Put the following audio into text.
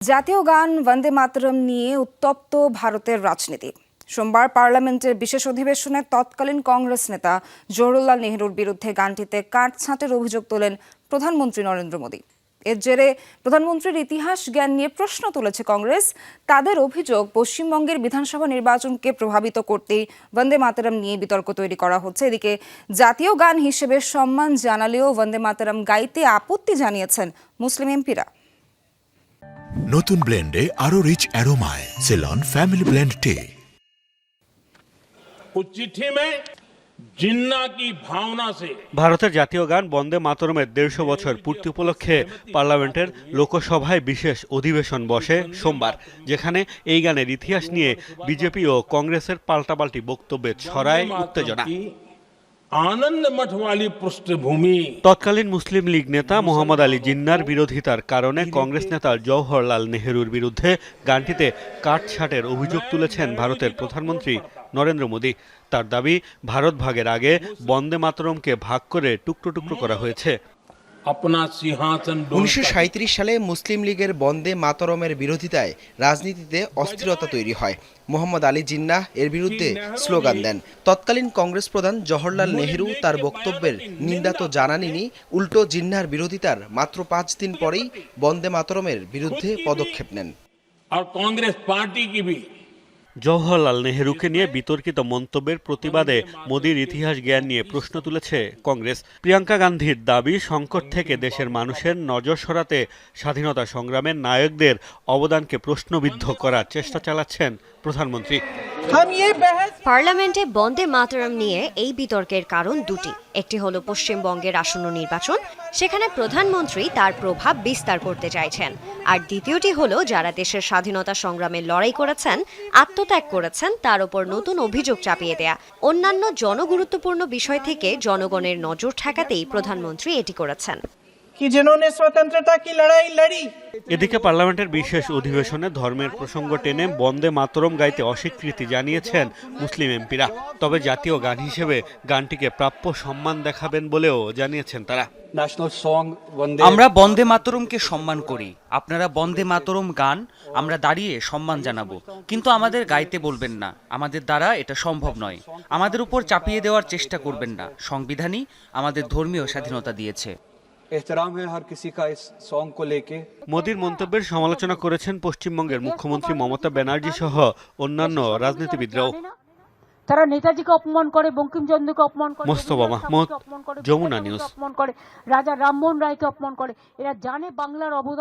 জাতীয় গান বন্দে মাতরম নিয়ে উত্তপ্ত ভারতের রাজনীতি। সোমবার পার্লামেন্টের বিশেষ অধিবেশনে তৎকালীন কংগ্রেস নেতা জওহরলাল নেহরুর বিরুদ্ধে গানটিতে কাটছাঁটের অভিযোগ তোলেন প্রধানমন্ত্রী নরেন্দ্র মোদী। এর জেরে প্রধানমন্ত্রীর ইতিহাস জ্ঞান নিয়ে প্রশ্ন তুলেছে কংগ্রেস। তাদের অভিযোগ, পশ্চিমবঙ্গের বিধানসভা নির্বাচনকে প্রভাবিত করতেই বন্দে মাতরম নিয়ে বিতর্ক তৈরি করা হচ্ছে। এদিকে জাতীয় গান হিসেবে সম্মান জানালেও বন্দে মাতরম গাইতে আপত্তি জানিয়েছেন মুসলিম এমপিরা। নতুন ব্লেন্ডে আরও রিচ অ্যারোমায় সেলন ফ্যামিলি ব্লেন্ড টি ভারতের জাতীয় গান বন্দে মাতরমের দেড়শো বছর পূর্তি উপলক্ষে পার্লামেন্টের লোকসভায় বিশেষ অধিবেশন বসে সোমবার যেখানে এই গানের ইতিহাস নিয়ে বিজেপি ও কংগ্রেসের পাল্টাপাল্টি বক্তব্যে ছড়ায় উত্তেজনা। আনন্দ মঠওয়ালি পৃষ্ঠভূমি। তৎকালীন মুসলিম লীগ নেতা মোহাম্মদ আলী জিন্নার বিরোধিতার কারণে কংগ্রেস নেতা জওহরলাল নেহরুর বিরুদ্ধে গানটিতে কাটছাটের অভিযোগ তুলেছেন ভারতের প্রধানমন্ত্রী নরেন্দ্র মোদী। তার দাবি ভারত ভাগের আগে বন্দে মাতরমকে ভাগ করে টুকরো টুকরো করা হয়েছে। উনিশশো সালে মুসলিম লীগের বন্দে মাতরমের বিরোধিতায় রাজনীতিতে অস্থিরতা তৈরি হয়। মোহাম্মদ আলী জিন্নাহ এর বিরুদ্ধে স্লোগান দেন। তৎকালীন কংগ্রেস প্রধান জওহরলাল নেহরু তার বক্তব্যের নিন্দা তো জানানিনি উল্টো জিন্নাহর বিরোধিতার মাত্র পাঁচ দিন পরেই বন্দে মাতরমের বিরুদ্ধে পদক্ষেপ নেন। আর কংগ্রেস পার্টি কি জওহরলাল নেহরুকে নিয়ে বিতর্কিত মন্তব্যের প্রতিবাদে মোদীর ইতিহাস জ্ঞান নিয়ে প্রশ্ন তুলেছে কংগ্রেস। প্রিয়াঙ্কা গান্ধীর দাবি, সংকট থেকে দেশের মানুষের নজর সরাতে স্বাধীনতা সংগ্রামের নায়কদের অবদানকে প্রশ্নবিদ্ধ করার চেষ্টা চালাচ্ছেন প্রধানমন্ত্রী। পার্লামেন্টে বন্দে মাতরম নিয়ে এই বিতর্কের কারণ দুটি। একটি হলো পশ্চিমবঙ্গের আসন্ন নির্বাচন, সেখানে প্রধানমন্ত্রী তার প্রভাব বিস্তার করতে চাইছেন। আর দ্বিতীয়টি হলো, যারা দেশের স্বাধীনতা সংগ্রামে লড়াই করেছেন, আত্মত্যাগ করেছেন, তার উপর নতুন অভিযোগ চাপিয়ে দেয়া। অন্যান্য জনগুরুত্বপূর্ণ বিষয় থেকে জনগণের নজর ঠেকাতেই প্রধানমন্ত্রী এটি করেছেন। कि जिन्होंने स्वतंत्रता की लड़ाई लड़ी এদিকে পার্লামেন্টের বিশেষ অধিবেশনে ধর্মের প্রসঙ্গ টেনে বন্দে মাতরম গাইতে অস্বীকৃতি জানিয়েছেন মুসলিম এমপিরা তবে জাতীয় গান হিসেবে গানটিকে প্রাপ্য সম্মান দেখাবেন বলেও জানিয়েছেন তারা আমরা বন্দে মাতরমকে সম্মান করি আপনারা বন্দে মাতরম গান আমরা দাঁড়িয়ে সম্মান জানাবো কিন্তু আমাদের গাইতে বলবেন না আমাদের দ্বারা এটা সম্ভব নয় আমাদের উপর চাপিয়ে দেওয়ার চেষ্টা করবেন না সংবিধানই আমাদের ধর্মীয় স্বাধীনতা দিয়েছে মোদীর মন্তব্যের সমালোচনা করেছেন পশ্চিমবঙ্গের মুখ্যমন্ত্রী মমতা ব্যানার্জি সহ অন্যান্য রাজনীতিবিদরাও। তারা নেতাজিকে অপমান করে বঙ্কিমচন্দ্রকে অপমান করে মোস্তফা মাহমুদ যমুনা নিউজ অপমান করে রাজা রামমোহন রায়কে অপমান করে এরা জানে বাংলার অবদান।